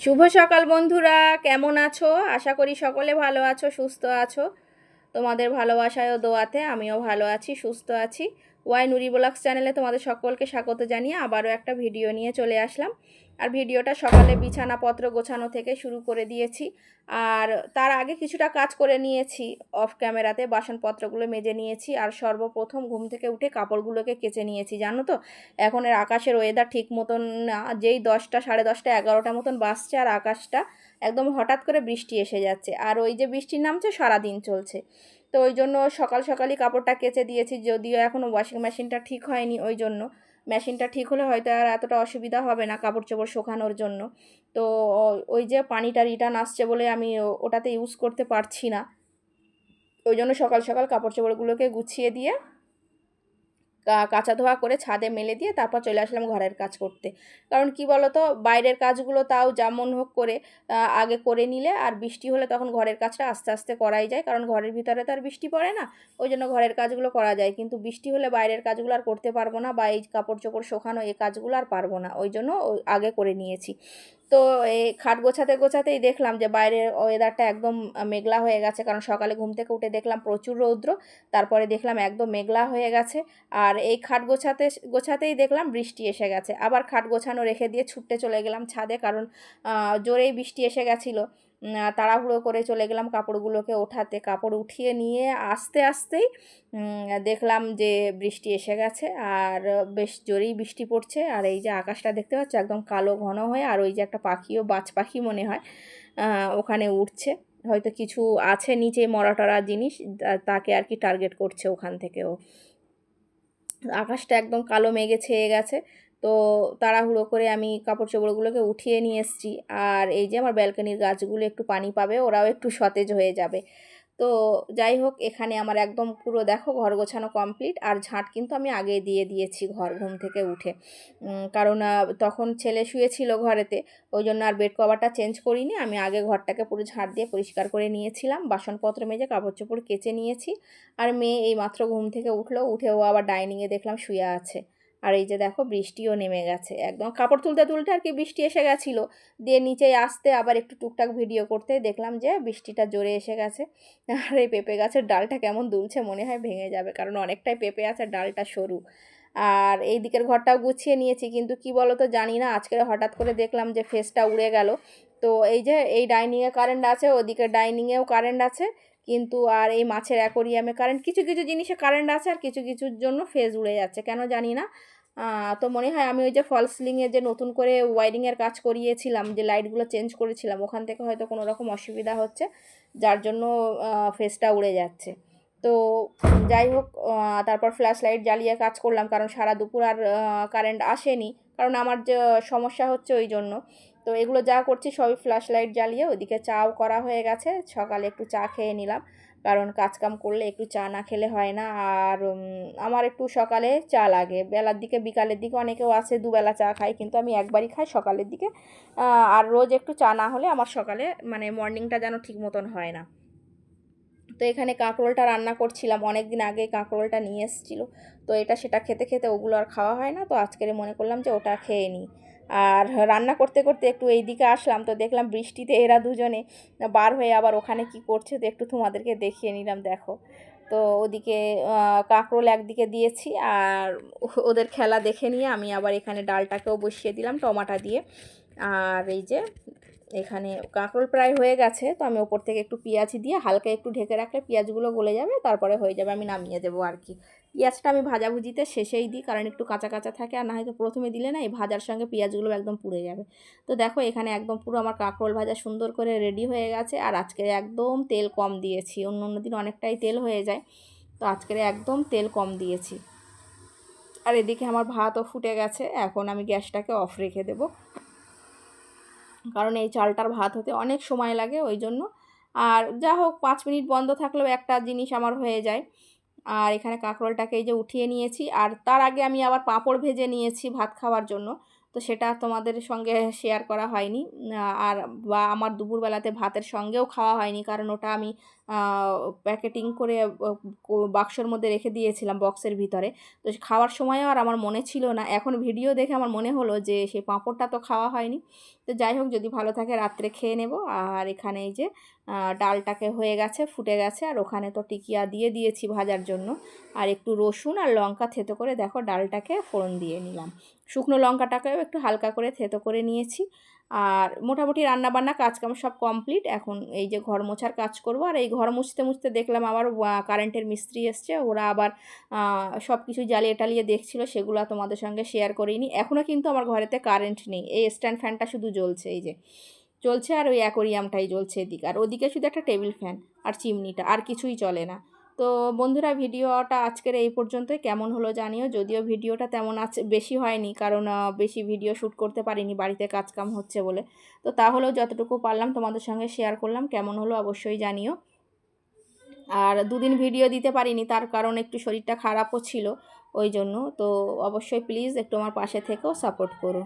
শুভ সকাল বন্ধুরা, কেমন আছো? আশা করি সকলে ভালো আছো, সুস্থ আছো। তোমাদের ভালোবাসায় ও দোয়াতে আমিও ভালো আছি, সুস্থ আছি। ওয়াই নুরি ব্লগস চ্যানেলে তোমাদের সকলকে স্বাগত জানিয়ে আবারও একটা ভিডিও নিয়ে চলে আসলাম। আর ভিডিওটা সকালে বিছানাপত্র গোছানো থেকে শুরু করে দিয়েছি। আর তার আগে কিছুটা কাজ করে নিয়েছি। অফ ক্যামেরাতে বাসনপত্রগুলো মেজে নিয়েছি। আর সর্বপ্রথম ঘুম থেকে উঠে কাপড়গুলোকে কেচে নিয়েছি, জানো তো? এখন এর আকাশের ওয়েদার ঠিক মতন না। যেই দশটা, সাড়ে দশটা, এগারোটা মতন বাসছে আর আকাশটা একদম হঠাৎ করে বৃষ্টি এসে যাচ্ছে। আর ওই যে বৃষ্টির নামছে, সারাদিন চলছে। তো ওই জন্য সকাল সকালই কাপড়টা কেচে দিয়েছি। যদিও এখনও ওয়াশিং মেশিনটা ঠিক হয়নি ওই জন্য। মেশিনটা ঠিক হলে হয়তো আর এতটা অসুবিধা হবে না কাপড় চোপড় শোকানোর জন্য। তো ওই যে পানিটা রিটার্ন আসছে বলে আমি ওটাতে ইউজ করতে পারছি না। ওই জন্য সকাল সকাল কাপড় চোপড়গুলোকে গুছিয়ে দিয়ে কাঁচা ধোয়া করে ছাদে মেলে দিয়ে তারপর চলে আসলাম ঘরের কাজ করতে। কারণ কি বলতো? বাইরের কাজগুলো তাও যেমন হোক করে আগে করে নিলে আর বৃষ্টি হলে তখন ঘরের কাজটা আস্তে আস্তে করাই যায়। কারণ ঘরের ভিতরে তো আর বৃষ্টি পড়ে না, ওই জন্য ঘরের কাজগুলো করা যায়। কিন্তু বৃষ্টি হলে বাইরের কাজগুলো আর করতে পারব না বা এই কাপড় চোপড় শোকানো এই কাজগুলো আর পারব না। ওই জন্য আগে করে নিয়েছি। তো এই খাট গোছাতে গোছাতেই দেখলাম যে বাইরের ওয়েদারটা একদম মেঘলা হয়ে গেছে। কারণ সকালে ঘুম থেকে উঠে দেখলাম প্রচুর রৌদ্র। তারপরে দেখলাম একদম মেঘলা হয়ে গেছে। আর এই খাট গোছাতে, গোছাতেই দেখলাম বৃষ্টি এসে গেছে। আবার খাট গোছানো রেখে দিয়ে ছুটতে চলে গেলাম ছাদে। কারণ জোরেই বৃষ্টি এসে গেছিল। তাড়াহুড়ো করে চলে গেলাম কাপড়গুলোকে ওঠাতে। কাপড় উঠিয়ে নিয়ে আস্তে আস্তেই দেখলাম যে বৃষ্টি এসে গেছে আর বেশ জোরেই বৃষ্টি পড়ছে। আর এই যে আকাশটা দেখতে পাচ্ছ, একদম কালো ঘন হয়ে আর ওই যে একটা পাখিও, বাজ পাখি মনে হয় ওখানে উঠছে। হয়তো কিছু আছে নিচে মরাটরা জিনিস তাকে আর কি টার্গেট করছে ওখান থেকেও। আকাশটা একদম কালো মেঘে ছেয়ে গেছে। তো তাড়াহুড়ো করে আমি কাপড় চোপড়গুলোকে উঠিয়ে নিয়ে এসেছি। আর এই যে আমার ব্যালকানির গাছগুলো একটু পানি পাবে, ওরাও একটু সতেজ হয়ে যাবে। তো যাই হোক, এখানে আমার একদম পুরো দেখো ঘর গোছানো কমপ্লিট। আর ঝাঁট কিন্তু আমি আগে দিয়ে দিয়েছি ঘর ঘুম থেকে উঠে। কারণ তখন ছেলে শুয়েছিল ঘরেতে, ওই জন্য আর বেড কভারটা চেঞ্জ করিনি। আমি আগে ঘরটাকে পুরো ঝাঁট দিয়ে পরিষ্কার করে নিয়েছিলাম। বাসনপত্র মেজে কাপড় চোপড় কেচে নিয়েছি। আর মেয়ে এই মাত্র ঘুম থেকে উঠল, উঠে ও আবার ডাইনিংয়ে দেখলাম শুয়ে আছে। আর এই যে দেখো, বৃষ্টিও নেমে গেছে। একদম কাপড় তুলতে তুলতে আর কি বৃষ্টি এসে গেছিল। দিয়ে নিচে আসতে আবার একটু টুকটাক ভিডিও করতে দেখলাম যে বৃষ্টিটা জোরে এসে গেছে। আর এই পেঁপে গাছের ডালটা কেমন দুলছে, মনে হয় ভেঙে যাবে, কারণ অনেকটাই পেঁপে আছে ডালটা সরু। আর এই দিকের ঘরটাও গুছিয়ে নিয়েছি, কিন্তু কি বলো তো জানি না। আজকে হঠাৎ করে দেখলাম যে ফেসটা উড়ে গেল। তো এই যে এই ডাইনিংয়ে কারেন্ট আছে, ওদিকে ডাইনিংয়েও কারেন্ট আছে, কিন্তু আর এই মাছের অ্যাকোরিয়ামে কারেন্ট কিছু কিছু জিনিসে কারেন্ট আছে আর কিছু, কিছুর জন্য ফেজ উড়ে যাচ্ছে, কেন জানি না। তো মনে হয় আমি ওই যে ফলস সিলিংয়ে যে নতুন করে ওয়ারিংয়ের কাজ করিয়েছিলাম, যে লাইটগুলো চেঞ্জ করেছিলাম, ওখান থেকে হয়তো কোনো রকম অসুবিধা হচ্ছে, যার জন্য ফেসটা উড়ে যাচ্ছে। তো যাই হোক তারপর ফ্ল্যাশ লাইট জ্বালিয়ে কাজ করলাম কারণ সারা দুপুর আর কারেন্ট আসেনি। কারণ আমার যে সমস্যা হচ্ছে ওই জন্য। তো এগুলো যা করছি সবই ফ্ল্যাশ লাইট জ্বালিয়ে ওইদিকে চাও করা হয়ে গেছে। সকালে একটু চা খেয়ে নিলাম। কারণ কাজকাম করলে একটু চা না খেলে হয় না। আর আমার একটু সকালে চা লাগে। বেলার দিকে, বিকালের দিকে অনেকেও আছে দুবেলা চা খায়, কিন্তু আমি একবারই খাই সকালের দিকে। আর রোজ একটু চা না হলে আমার সকালে মানে মর্নিংটা যেন ঠিক মতন হয় না। তো এখানে কাঁকরোলটা রান্না করছিলাম অনেক দিন আগে কাঁকরোলটা নিয়ে এসেছিল। তো এটা সেটা খেতে খেতে ওগুলো আর খাওয়া হয় না, তো আজকের মনে করলাম যে ওটা খেয়ে নিই। আর রান্না করতে করতে একটু এই দিকে আসলাম, তো দেখলাম বৃষ্টিতে এরা দুজনে বার হয়ে আবার ওখানে কি করছে তো একটু তোমাদেরকে দেখিয়ে নিলাম, দেখো। তো ওদিকে কাঁকরোল একদিকে দিয়েছি আর ওদের খেলা দেখে নিয়ে আমি আবার এখানে ডালটাকেও বসিয়ে দিলাম, টমাটা দিয়ে। আর এই যে এখানে কাঁকরোল প্রায় হয়ে গেছে, তো আমি ওপর থেকে একটু পেঁয়াজ দিয়ে হালকা একটু ঢেকে রাখলে পেঁয়াজগুলো গলে যাবে, তারপরে হয়ে যাবে আমি নামিয়ে দেবো আর কি। পেঁয়াজটা আমি ভাজাভুজিতে শেষেই দিই, কারণ একটু কাঁচা কাঁচা থাকে আর না হয়তো প্রথমে দিলে না এই ভাজার সঙ্গে পেঁয়াজগুলো একদম পুড়ে যাবে। তো দেখো এখানে একদম পুরো আমার কাঁকরোল ভাজা সুন্দর করে রেডি হয়ে গেছে, আর আজকে একদম তেল কম দিয়েছি, অন্য অন্য দিন অনেকটাই তেল হয়ে যায়, তো আজকের একদম তেল কম দিয়েছি। আর এদিকে আমার ভাতও ফুটে গেছে, এখন আমি গ্যাসটাকে অফ রেখে দেবো। কারণ এই চালটার ভাত হতে অনেক সময় লাগে ওই জন্য আর যা হোক, পাঁচ মিনিট বন্ধ থাকলেও একটা জিনিস আমার হয়ে যায়। আর এখানে কাঁকরোলটাকে এই যে উঠিয়ে নিয়েছি। আর তার আগে আমি আবার পাঁপড় ভেজে নিয়েছি ভাত খাওয়ার জন্য। তো সেটা তোমাদের সঙ্গে শেয়ার করা হয়নি। আর বা আমার দুপুরবেলাতে ভাতের সঙ্গেও খাওয়া হয়নি কারণ ওটা আমি প্যাকেটিং করে বাক্সর মধ্যে রেখে দিয়েছিলাম বক্সের ভিতরে। তো খাওয়ার সময়ও আর আমার মনে ছিল না। এখন ভিডিও দেখে আমার মনে হলো যে সেই পাঁপড়টা তো খাওয়া হয়নি। তো যাই হোক, যদি ভালো থাকে রাত্রে খেয়ে নেব। আর এখানে এই যে ডালটাকে হয়ে গেছে, ফুটে গেছে। আর ওখানে তো টিকিয়া দিয়ে দিয়েছি ভাজার জন্য। আর একটু রসুন আর লঙ্কা থেতো করে দেখো ডালটাকে ফোড়ন দিয়ে নিলাম। শুকনো লঙ্কাটাকেও একটু হালকা করে থেতো করে নিয়েছি। আর মোটামুটি রান্নাবান্না, কাজকাম সব কমপ্লিট এখন এই যে ঘর মোছার কাজ করব। আর এই ঘর মুছতে মুছতে দেখলাম আবার কারেন্টের মিস্ত্রি এসছে। ওরা আবার সব কিছু জ্বালিয়ে টালিয়ে দেখছিল। সেগুলো তোমাদের সঙ্গে শেয়ার করিনি। এখনও কিন্তু আমার ঘরেতে কারেন্ট নেই। এই স্ট্যান্ড ফ্যানটা শুধু জ্বলছে, এই যে। চলছে আর ওই অ্যাকোরিয়ামটাই জ্বলছে এদিকে। আর ওদিকে শুধু একটা টেবিল ফ্যান আর চিমনিটা আর কিছুই চলে না। তো বন্ধুরা ভিডিওটা আজকের এই পর্যন্তই। কেমন হলো জানিও। যদিও ভিডিওটা তেমন আছে বেশি হয়নি, কারণ বেশি ভিডিও শ্যুট করতে পারিনি, বাড়িতে কাজকাম হচ্ছে বলে। তো তাহলেও যতটুকু পারলাম তোমাদের সঙ্গে শেয়ার করলাম, কেমন হলো অবশ্যই জানিও। আর দুদিন ভিডিও দিতে পারিনি, তার কারণ একটু শরীরটা খারাপও ছিল, ওই জন্য। তো অবশ্যই প্লিজ একটু আমার পাশে থেকেও সাপোর্ট করো।